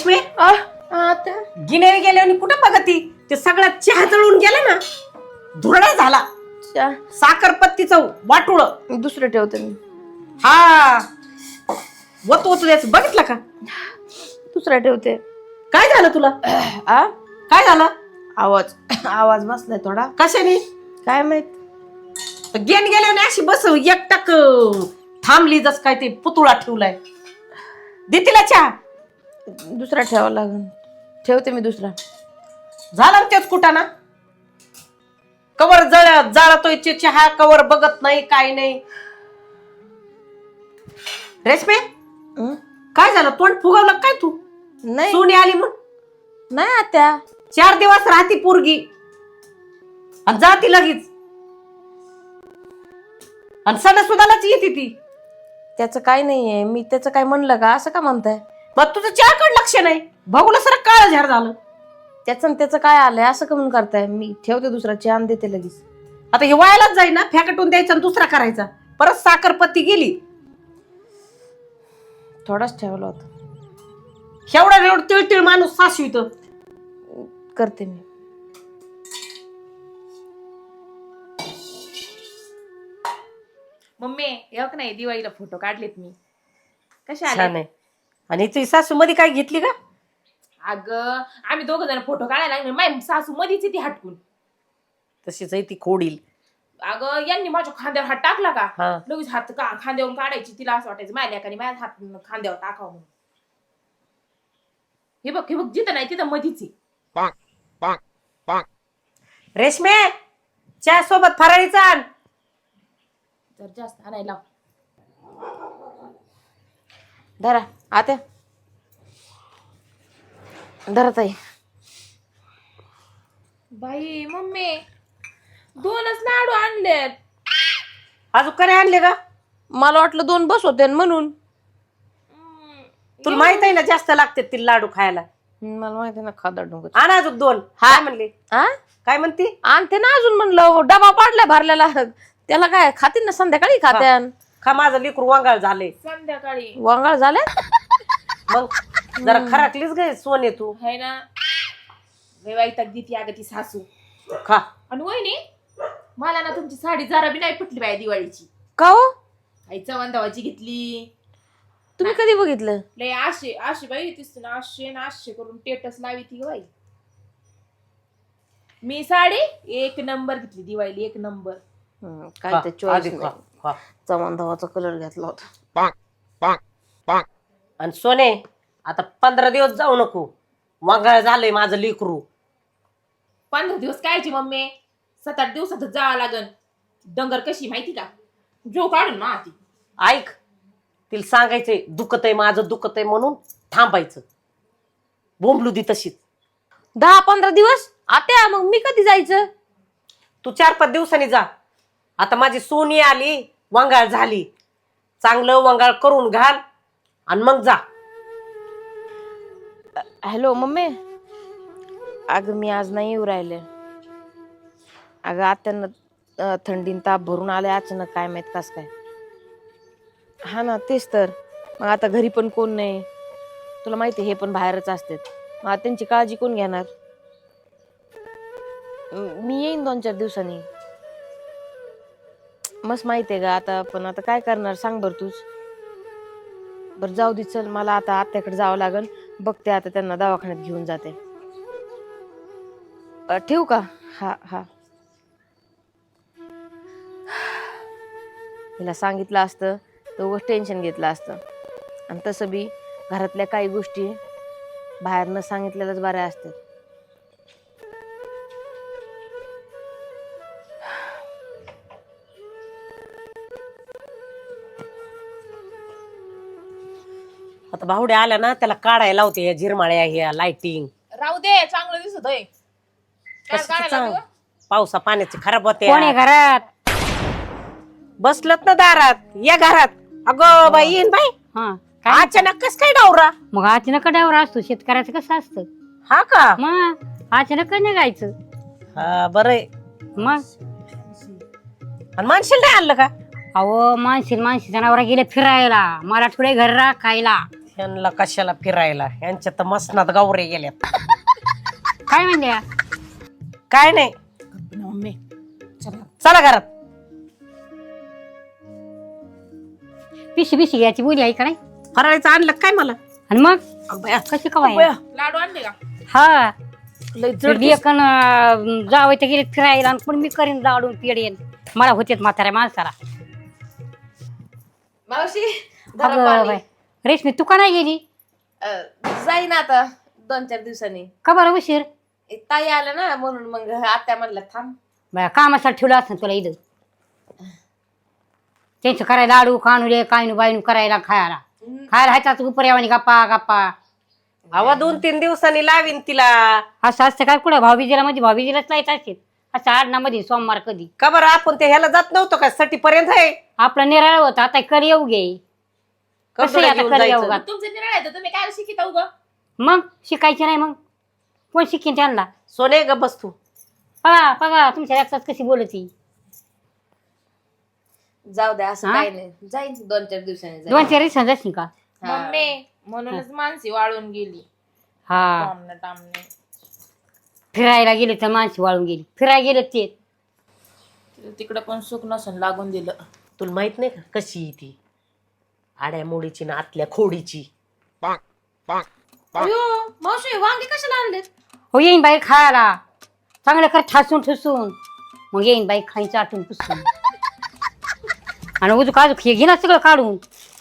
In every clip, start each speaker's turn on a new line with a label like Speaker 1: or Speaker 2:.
Speaker 1: रेशमे
Speaker 2: आता?
Speaker 1: गेले आणि कुठं बघती? ते सगळा चहा जळून गेला ना. धुरडा झाला.
Speaker 2: चा,
Speaker 1: साखरपत्तीचं वाटुळ.
Speaker 2: दुसरं ठेवते मी.
Speaker 1: हा. वत वत द्यायचं बघितलं का?
Speaker 2: दुसरा ठेवते.
Speaker 1: काय झालं तुला?
Speaker 2: आ?
Speaker 1: काय झालं?
Speaker 2: आवाज. आवाज बसलाय थोडा.
Speaker 1: कशाने?
Speaker 2: काय माहीत?
Speaker 1: गेन गेल्याने अशी बस एकटाक थांबली जस काय ते पुतळा ठेवलाय. दे तिला चहा.
Speaker 2: दुसरा ठेवावा लागेल ठेवते मी दुसरा.
Speaker 1: झाला तेच कुठं ना कवर जळ जाळतोय ते चहा कवर बघत नाही काय नाही. रेशमे
Speaker 2: हं?
Speaker 1: काय झालं? तोंड फुगवलं काय तू?
Speaker 2: नाही.
Speaker 1: सोनी आली मग
Speaker 2: नाही आत्या.
Speaker 1: चार दिवस राहती पोरगी. आणि जाती लगेच. आणि सणासुदालाच येते ती.
Speaker 2: त्याचं काय नाहीये. मी त्याचं काय म्हणलं का? असं का म्हणताय?
Speaker 1: मग तुझं चहाकड लक्ष नाही. बघूला सर काळ झाड झालं.
Speaker 2: त्याचं आणि त्याचं काय आलंय? असं का म्हणून करताय? मी ठेवते दुसरा छान देते लगेच.
Speaker 1: आता हे व्हायलाच जाई ना फॅकटून द्यायचा आणि दुसरा करायचा. परत साखरपत्ती गेली.
Speaker 2: थोडाच ठेवला होता.
Speaker 1: एवढा एवढं तिळतिळ माणूस सासवीत
Speaker 2: करते मी.
Speaker 3: मम्मी एक नाही दिवाळीला फोटो काढलेत मी. कसे
Speaker 1: छान
Speaker 3: आले
Speaker 1: आहे. आणि तुझी सासू मध्ये काय घेतली का?
Speaker 3: अगं आम्ही दोघ जण फोटो काढायला लागले. माय सासू मधीच आहे ती हटकून.
Speaker 1: तशीच आहे ती खोडील.
Speaker 3: अगं यांनी माझ्या खांद्यावर हात टाकला का?
Speaker 1: हा.
Speaker 3: लगेच हात का खांद्यावरून काढायची तिला असं वाटायचं माझ्या लेकाने माझ्या हात खांद्यावर टाकावं म्हणून. हे बघ हे बघ जिथं नाही तिथं मधीच आहे.
Speaker 1: रेशमे चहा सोबत फराळीचा आण
Speaker 3: जर जास्त आणायला लाव.
Speaker 2: धरा आत्या. धरा ताई.
Speaker 3: बाई मम्मी दोनच लाडू आणलेत.
Speaker 1: अजून करे आणले का?
Speaker 2: मला वाटलं दोन बस होते न म्हणून.
Speaker 1: तुला माहीत आहे ना जास्त लागते ती लाडू खायला.
Speaker 2: हं, मला माहिती आहे ना खादा डोंगर.
Speaker 1: आण अजून दोन. काय म्हणले?
Speaker 2: हा
Speaker 1: काय म्हणती?
Speaker 2: आणते ना अजून म्हणलं डबा पाडलाय भरलेला. त्याला काय खातील ना संध्याकाळी खात्यान.
Speaker 1: खा माझं लेकरू वांगाळ झाले
Speaker 3: संध्याकाळी.
Speaker 2: वांगाळ झाले?
Speaker 1: मग जरा खराकलीच गे सोने तू.
Speaker 3: है ना. लय वाईटात देती अगं ती सासू.
Speaker 1: खा.
Speaker 3: आणि वहिनी मला ना तुमची साडी जरा बी नाही पटली बाय दिवाळीची.
Speaker 2: का हो?
Speaker 3: आई चवंदावाची घेतली.
Speaker 2: तुम्ही कधी बघितलं?
Speaker 3: लय आशे आशे बाई तीस ना आशे ना आशे करून टेटस लावी ती बाई. मी साडी एक नंबर घेतली दिवाळी एक नंबर.
Speaker 2: हं,
Speaker 1: खा,
Speaker 2: काय ते चॉईस
Speaker 1: आधी खा,
Speaker 2: चव्हाण धावाचा कलर घेतला होता.
Speaker 1: आणि सोने आता पंधरा दिवस जाऊ नको. वांगाळ झालंय माझं लेकरू.
Speaker 3: पंधरा दिवस कायची मम्मी? सात आठ दिवसातच जावं लागन. डंगर कशी माहिती का? जो काढून ना ती.
Speaker 1: ऐक तिला सांगायचंय दुखत आहे माझं दुखत आहे म्हणून थांबायचं. बोंबलू दी तशीच.
Speaker 2: दहा पंधरा दिवस? आत्या मग मी कधी जायचं?
Speaker 1: तू चार पाच दिवसांनी जा. आता माझी सोनी आली वंगाळ झाली. चांगलं वंगाळ करून घाल आणि मग जा.
Speaker 2: Hello mummy. अगं मी आज नाही येऊ राहिले. अगं आत्यानं अं, थंडीन ताप भरून आले अचानक. काय माहीत कस काय. हा ना तेच तर. मग आता घरी पण कोण नाही. तुला माहिती आहे, हे पण बाहेरच असतात. मग आता त्यांची काळजी कोण घेणार? म- मी येईन दोन चार दिवसांनी. मस्त माहिती आहे का आता पण आता काय करणार? सांग बरं तूच. बरं जाऊ दे चल. मला आता आत्याकडे जावं लागेल बघते आता त्यांना दवाखान्यात घेऊन जाते. अ, ठेवू का? हा हा. हिला सांगितलं असतं तर उगाच टेन्शन घेतलं असतं. आणि तसं बी घरातल्या काही गोष्टी बाहेर न सांगितलेल्याच बऱ्या असतात.
Speaker 1: आता भावड्या आल्या ना त्याला काढायला लावते या झिरमाळ्या ह्या लाइटिंग
Speaker 3: राहू दे चांगलं दिसत काय काढायला लागलं?
Speaker 1: पावसा पाण्याची खराब होते
Speaker 4: कोण आहे घरात?
Speaker 1: बसलत ना दारात या घरात. अगं बाई येईन बाई.
Speaker 4: हा काय?
Speaker 1: अचानक कस काय डावरा
Speaker 4: मग अचानक ड्रायव्हर असतो शेतकऱ्याचं कसं असतं?
Speaker 1: हा का?
Speaker 4: मग अचानक निघायचं.
Speaker 1: हा बरं
Speaker 4: मग?
Speaker 1: आणि माणशील नाही आणलं का?
Speaker 4: अहो माणशी माणशी जनावर गेले फिरायला. मला थोडे घर राखायला.
Speaker 1: यांना कशाला फिरायला? यांच्या तर मसनात गावरे गेल्यात
Speaker 4: काय म्हणल्या?
Speaker 1: काय नाही.
Speaker 3: मम्मी चला
Speaker 1: चला घरात.
Speaker 4: पिशी पिशी घ्यायची बोली आहे का नाही?
Speaker 1: फराळीचं आणलं काय मला?
Speaker 4: आणि मग?
Speaker 1: अगं बया,
Speaker 4: कशी कवाय
Speaker 1: बया,
Speaker 3: लाडू आणले का?
Speaker 4: हा.
Speaker 1: लय जड दिस-
Speaker 4: लेकन जावं ते गेले फिरायला आणि पण मी करीन लाडून पेढे. मला होतेच म्हाताऱ्या माणसाला.
Speaker 2: मावशी
Speaker 4: अगं
Speaker 2: धरा पाणी.
Speaker 4: बाई. रेशमी तू का नाही गेली?
Speaker 2: अं, जाईन आता दोन चार दिवसांनी.
Speaker 4: का बरं उशीर?
Speaker 2: ए, ताई आल्या ना म्हणून मग आत्या म्हणल्या थांब.
Speaker 4: कामासाठी ठेवलं असं तुला इथं. त्यांचं करायला लाडू कानुले कायनू बायनू करायला खायला. खायला ह्याच्याच उपऱ्यावानी गप्पा गप्पा.
Speaker 1: अवा दोन तीन दिवसांनी लावीन तिला.
Speaker 4: असं असतं काय? कुठं भाऊबीजीला म्हणजे भाऊबीजीलाच लाईत असते. असं आडनामध्ये सोमवार कधी?
Speaker 1: का बरं आपण ते ह्याला जात नव्हतो का? साठी पर्यंत आहे.
Speaker 4: आपलं निराळ होतं आता कर येऊ घे. कसं
Speaker 1: कपडे
Speaker 4: आता
Speaker 1: घेऊन जायचं.
Speaker 3: तुमचं निर्णय आहे तर तुम्ही काय शिकिता उगं?
Speaker 4: मग शिकायचे नाही मग. कोण शिकेन त्यांना?
Speaker 1: सोने ग बस तू.
Speaker 4: बघा बघा तुमच्या रक्तात कशी बोलती?
Speaker 2: जाऊ द्या असं
Speaker 4: हा?
Speaker 2: काही नाही. जाईन दोन चार दिवसांनी जाईन.
Speaker 4: दोन चार दिवसांनी जाशील का?
Speaker 2: हा.
Speaker 3: मम्मी म्हणूनच मानसी वाळून गेली.
Speaker 4: हा.
Speaker 3: टामणे टामणे
Speaker 4: फिरायला गेले तर माणशी वाळून गेली. फिरायला गेले ते.
Speaker 3: तिला तिकडं पण सुख नसून लागून दिलं.
Speaker 1: तुला माहीत नाही का कशी आहे ती? आड्या मोडीची ना आतल्या खोडीची.
Speaker 2: अयो, मावशी वांगे कशाला आणलेत?
Speaker 4: हो येईन बाई खायला. चांगलं कर ठासून ठुसून. मग येईन बाई खायचं आटून पुसून. आणि उजू काजू हे घे ना सगळं काढून.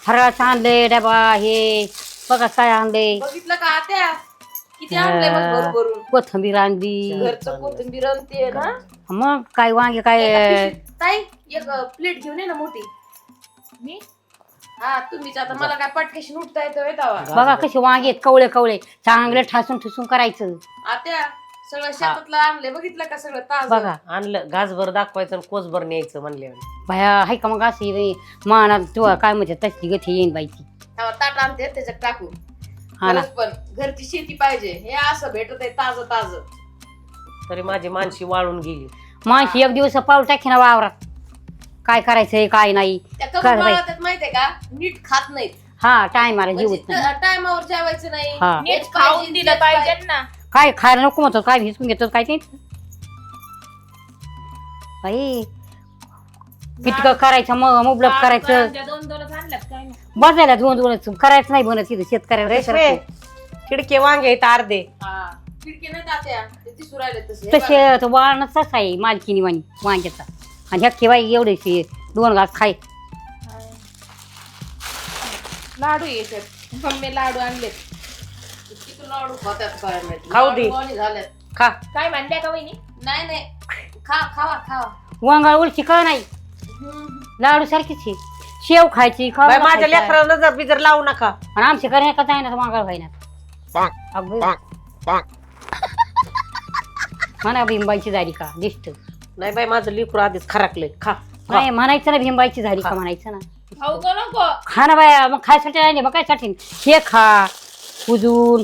Speaker 4: हरळाचं आणलंय डबा हे बघा काय आणलंय.
Speaker 2: बघितलं का आत्या? किती आणलंय मग भरून भरून
Speaker 4: कोथंबीर आणली.
Speaker 2: घरचं कोथिंबीर ना?
Speaker 4: मग काय वांगे काय
Speaker 2: ताई एक प्लेट घेऊन ये ना मोठी.
Speaker 3: मी?
Speaker 2: हा तुम्हीच आता मला काय उठता येतं.
Speaker 4: बघा कसे वांगे आहेत कवळे कवळे. चांगले ठासून ठुसून करायचं.
Speaker 2: आत्या सगळं शेतातलं आणलंय बघितलं का सगळं ताज?
Speaker 4: बघा
Speaker 1: आणलं घासभर दाखवायचं आणि कोसभर न्यायचं म्हणल्यावर
Speaker 4: बाया हाय का मग अशी मानात तू काय म्हणजे तसली गती येईन बाई ती
Speaker 2: ताट आणते त्याच्यात टाकून
Speaker 4: हा ना.
Speaker 2: खरंच पण घरची शेती पाहिजे. हे असं भेटत आहे ताज ताज.
Speaker 1: तरी माझी मानशी वाळून गेली.
Speaker 4: माणशी एक दिवस पाऊल टाकी ना वावरात. काय करायचंय काय नाही.
Speaker 2: त्या
Speaker 4: कर
Speaker 2: कमी
Speaker 4: बाई.
Speaker 2: माळात माहितीये का? नीट खात नाहीत.
Speaker 4: हा टायमाला जीवत नाही.
Speaker 2: म्हणजे टायमावर जेवायचं नाही.
Speaker 4: हा.
Speaker 3: नीट
Speaker 2: हेच
Speaker 3: खाऊन दिलं
Speaker 2: तेच
Speaker 3: पाहिजे ना.
Speaker 4: काय खायला नको म्हणतो काय हिसकून घेतो काय ते? बाई पिटकं करायचं मग मुबलक करायचं.
Speaker 3: लाडू दोन दोनच आणल्यात काय नाही.
Speaker 4: बसायला दोन दोन करायचं नाही बनत तिथं शेतकऱ्याला
Speaker 1: रेशमे खिडके वांगे आहेत अर्धे.
Speaker 2: हा. खिडकी नाही तात्या ते दिसू राहिले तसे.
Speaker 4: तसे तो वाळणच तसा आहे मालकीनी वाणी वांग्याचा. आणि ह्या केव्हा एवढे दोन घास खाय
Speaker 3: लाडू याच्यात मम्मी लाडू आणलेत.
Speaker 2: किती लाडू खात्यात काय माहिती?
Speaker 1: खाऊ दे.
Speaker 2: लाडू वाणी झाल्यात
Speaker 1: खा.
Speaker 3: काय म्हणल्या का वहिनी?
Speaker 2: नाही नाही. खा खावा खावा.
Speaker 4: वांगाळ उलची कळ नाही? लाडू सारखीच आहे. शेव खायची
Speaker 1: बाई,
Speaker 4: खाऊ
Speaker 1: माझ्या लेकराला नजर बिजर लावू नका.
Speaker 4: आणि आमचे करण्या का जाईना वांगाळ व्हायना अगं. म्हणा भीमबाईची झाली का दिसत
Speaker 1: नाही बाई माझं लेकरू आधीच खराकलंय. खा खा.
Speaker 4: नाही म्हणायचं ना भीमबाईची झाली का म्हणायचं ना.
Speaker 3: खाऊ का नको.
Speaker 4: खा ना बाया मग खायसाठी नाही मग काय साठी हे खा. उजून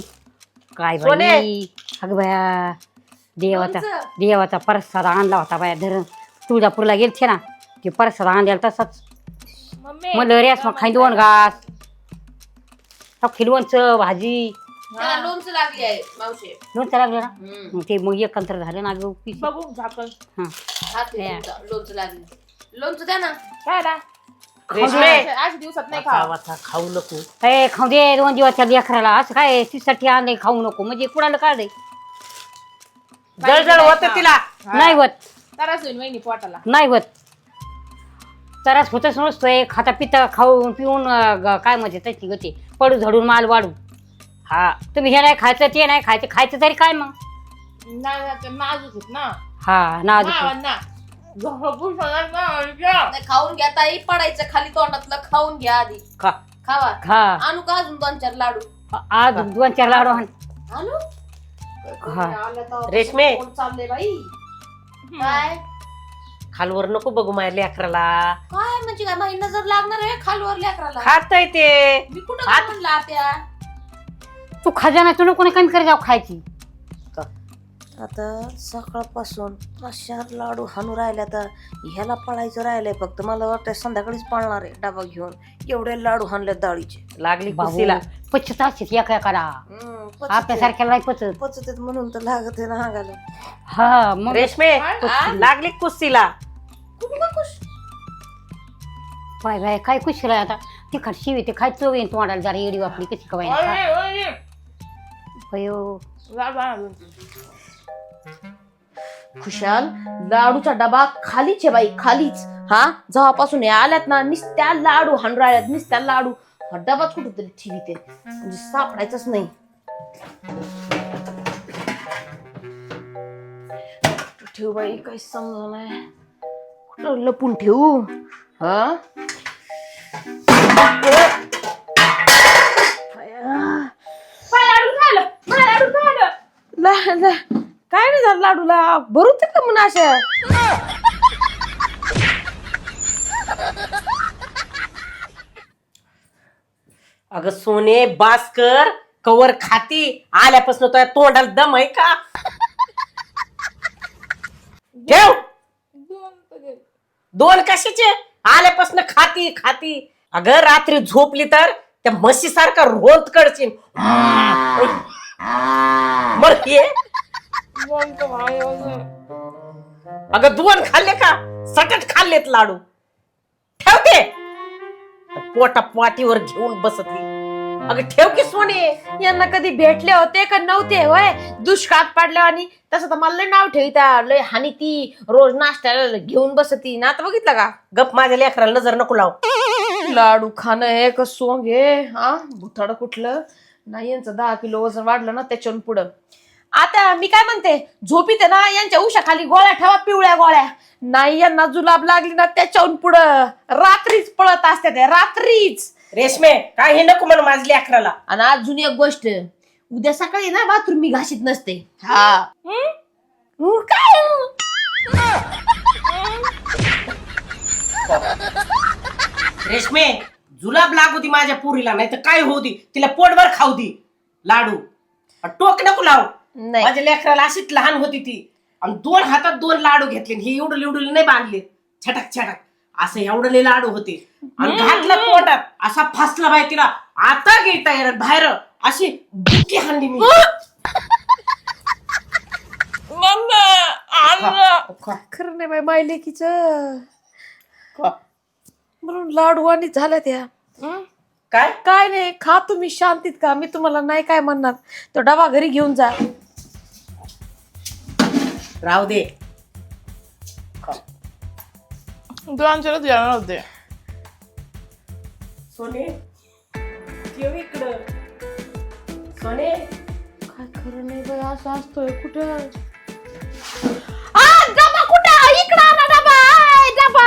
Speaker 4: काय
Speaker 1: सोने.
Speaker 4: बाई अगं बाया देवाचा. देवाचा परसाद आणला होता बाया धरण तुळजापूरला गेलते ना ते परसाद आणलेला तसाच.
Speaker 3: मम्मी
Speaker 4: मग रेस मग खाई दोन घास. अख्खी लोणचं भाजी.
Speaker 2: त्याला लोणचं लागली आहे मावशी.
Speaker 4: लोणचं लागलं ना?
Speaker 2: हम्म.
Speaker 4: मग ते मग एकत्र झालं ना गं पिशी.
Speaker 3: बघू झाकण.
Speaker 4: हं.
Speaker 2: हात. तुमचा, लोणचं लागलं. लोणचं द्या ना.
Speaker 3: काय
Speaker 1: रेशमे
Speaker 3: आज दिवसात नाही
Speaker 1: वाचा,
Speaker 3: खावा
Speaker 1: वाचा, खाऊ नको
Speaker 4: ए खाऊ दे दोन दिवसच्या लेकराला असं काय तिसाठी आणलंय खाऊ नको म्हणजे कुणाला काढलंय
Speaker 1: जळजळ होत तिला
Speaker 4: नाही होत
Speaker 3: तरच होईल वहिनी पोटाला
Speaker 4: नाही होत त्रास होतच नसतोय खाता पिता खाऊन पिऊन अं, ग- काय म्हणजे त्याची गती पडू झडून माल वाढू
Speaker 1: हा
Speaker 4: तुम्ही हे नाही खायचं ते नाही खायचं खायचं तरी काय मग
Speaker 3: ना- आहेत ना
Speaker 4: हा नाजूक आहे.
Speaker 3: ना झोपून सगळ्यात ना
Speaker 2: नाही, खाऊन घ्या ताई पडायचं खाली तोंडातलं खाऊन घ्या आधी.
Speaker 1: खा.
Speaker 2: खावा.
Speaker 4: हा
Speaker 2: आणू का अजून दोन चार लाडू?
Speaker 4: आज दोन चार लाडू आण.
Speaker 2: आणू?
Speaker 4: हा.
Speaker 2: आलं तर
Speaker 1: रेशमे.
Speaker 2: कोण चाललंय बाई? काय?
Speaker 1: खालवर नको बघू माझ्या लेकराला.
Speaker 2: काय म्हणजे काय महिना जर लागणार आहे खालवर लेकराला?
Speaker 1: खातय ते.
Speaker 2: मी कुठं काय म्हणलं आत्या
Speaker 4: तू खजाना तू नको कमी करी जाऊ खायची?
Speaker 2: आता सकाळपासून अशा लाडू हाणू राहिल्या तर ह्याला पळायचं राहिलंय. फक्त मला वाटतं संध्याकाळीच पळणार आहे डबा घेऊन. एवढे लाडू हाणले डाळीचे.
Speaker 1: लागली कुस्तीला.
Speaker 4: पचत असते एका एकाला.
Speaker 2: हम्म, पचत
Speaker 4: आपल्यासारख्याला नाही पचत.
Speaker 2: पचत आहेत म्हणून तर लागत आहे ना हागायला
Speaker 4: हा मग
Speaker 1: रेशमे लागली कुस्तीला.
Speaker 4: पाय बाय काय कुशीला आहे आता? तिखट शिवी ते काय चव येईन तोंडाला जरा येडी वापली कशी कवाय अयो.
Speaker 2: खुशाल लाडूचा डबा खालीच आहे बाई खालीच. हा जेव्हापासून हे आल्यात ना नुसत्या लाडू हाणू राहिल्यात नुसत्या लाडू. हा डबाच कुठं तरी ठेवी ते. म्हणजे सापडायचंच नाही. ठेवू बाई काही समजा नाही. कुठं लपून ठेवू? हा? ला- ला- काय नाही झालं लाडूला? भरून ते का म्हणा अशा
Speaker 1: अगं सोने बास्कर कवर खाती आल्यापासून तुझ्या तोंडाला दम आहे का? ठेव. दोन कशाचे? आल्यापासून खाती खाती. अगं रात्री झोपली तर त्या म्हशी सारखा रोंत कडशील मग ये अगं दोन खाल्ले का? सटट खाल्लेत लाडू. ठेवते पोटा पाटीवर घेऊन बसती अगं ठेव की सोने.
Speaker 2: यांना कधी भेटले होते का नव्हते? होय? दुष्काळात पडल्या आणि तसं तर मला लय नाव ठेविता. लय हानी ती. रोज नाश्त्याला घेऊन बसती. ना आता बघितलं का?
Speaker 1: गप माझ्या लेकराला नजर नको लाव.
Speaker 2: लाडू खाणं हे का सोंग हे? हा? भुताड कुठलं? नाही यांचं दहा किलो वजन वाढलं ना त्याच्यावरून पुढं. आता मी काय म्हणते? झोपीत ना यांच्या उशाखाली गोळ्या ठेवा पिवळ्या गोळ्या. नाही यांना जुलाब लागली ना त्याच्यावरून पुढं रात्रीच पळत असते ते रात्रीच.
Speaker 1: रेशमे काय हे नको म्हणून माझ्या लेकराला.
Speaker 2: आणि अजून एक गोष्ट उद्या सकाळी ना बाथरूम मी घाशीत नसते. हा. हं, काय?
Speaker 1: रेशमे जुलाब लागू दी माझ्या पुरीला नाही तर काय होऊ दी? तिला पोटभर खाऊ दी. लाडू. टोक नको लाव.
Speaker 2: नाही.
Speaker 1: माझ्या लेकराला अशीच लहान होती ती. आणि दोन हातात दोन लाडू घेतले ही एवढं एवढं नाही बांधले. छटक छटक. असं एवढले लाडू होते. आणि घातलं पोटात. असा फासला बाय तिला. आता घेता येणार बाहेर. अशी बुक्की हाणली मी. खा,
Speaker 2: खरं नाही बाई माय लेकीच.
Speaker 1: खा.
Speaker 2: म्हणून लाडू आणि झाल्या त्या. हं?
Speaker 1: काय?
Speaker 2: काय नाही खा तुम्ही शांतीत का? मी तुम्हाला नाही काय म्हणणार. तो डबा घरी घेऊन जा.
Speaker 1: राहू दे.
Speaker 3: तू आमच्याकडे जाणार होते.
Speaker 1: सोने सोने.
Speaker 2: काय खरं नाही बाई असं असतोय. कुठं? डबा